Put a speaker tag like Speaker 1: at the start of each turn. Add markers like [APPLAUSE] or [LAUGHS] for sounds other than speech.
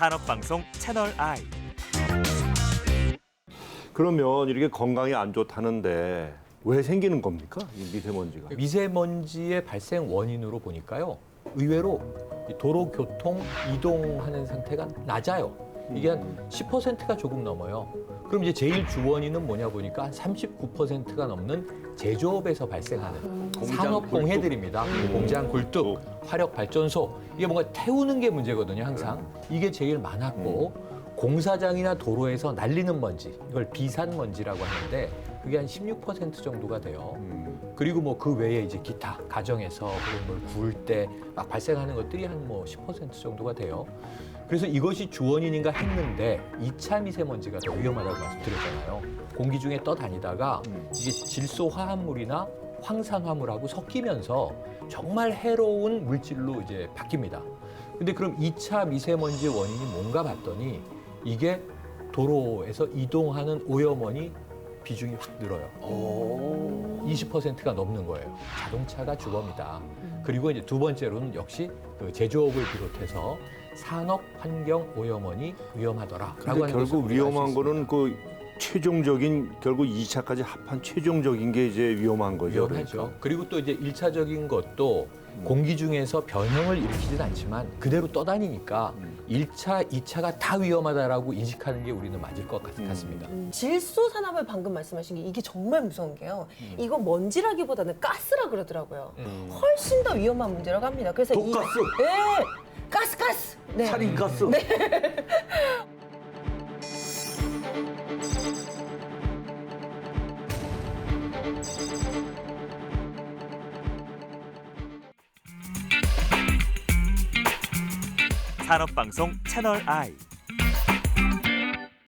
Speaker 1: 산업방송 채널 I.
Speaker 2: 그러면 이렇게 건강에 안 좋다는데 왜 생기는 겁니까? 이 미세먼지가.
Speaker 3: 미세먼지의 발생 원인으로 보니까요. 의외로 이 도로 교통 이동하는 상태가 낮아요. 이게 한 10%가 조금 넘어요. 그럼 이제 제일 주원인은 뭐냐 보니까 한 39%가 넘는 제조업에서 발생하는 산업 공해들입니다. 공장 굴뚝, 화력 발전소. 이게 뭔가 태우는 게 문제거든요. 항상. 이게 제일 많았고 공사장이나 도로에서 날리는 먼지 이걸 비산 먼지라고 하는데 그게 한 16% 정도가 돼요.
Speaker 2: 음.
Speaker 3: 그리고 뭐 그 외에 이제 기타 가정에서 그런 걸 구울 때 막 발생하는 것들이 한 뭐 10% 정도가 돼요. 그래서 이것이 주원인인가 했는데 2차 미세먼지가 더 위험하다고 말씀드렸잖아요. 공기 중에 떠다니다가 이게 질소 화합물이나 황산화물하고 섞이면서 정말 해로운 물질로 이제 바뀝니다. 근데 그럼 2차 미세먼지 원인이 뭔가 봤더니 이게 도로에서 이동하는 오염원이 비중이 확 늘어요. 20%가 넘는 거예요. 자동차가 주범이다. 그리고 이제 두 번째로는 역시 그 제조업을 비롯해서 산업 환경 오염원이 위험하더라라고
Speaker 2: 근데
Speaker 3: 하는 것을
Speaker 2: 결국
Speaker 3: 우리가 알수
Speaker 2: 위험한. 거는 그 최종적인 결국 2차까지 합한 최종적인 게 이제 위험한 거죠.
Speaker 3: 위험하죠.
Speaker 2: 그러니까.
Speaker 3: 그리고 또 이제 일차적인 것도 공기 중에서 변형을 일으키진 않지만 그대로 떠다니니까 일 1차, 2차가 다 위험하다라고 인식하는 게 우리는 맞을 것 같, 같습니다.
Speaker 4: 음, 질소 산업을 방금 말씀하신 게 이게 정말 무서운 게요. 이거 먼지라기보다는 가스라 그러더라고요.
Speaker 3: 음.
Speaker 4: 훨씬 더 위험한 문제라고 합니다. 그래서 이-
Speaker 5: 독가스.
Speaker 4: 네, 가스 가스. 네.
Speaker 5: 살인가스. [LAUGHS]
Speaker 1: 산업방송 채널 I.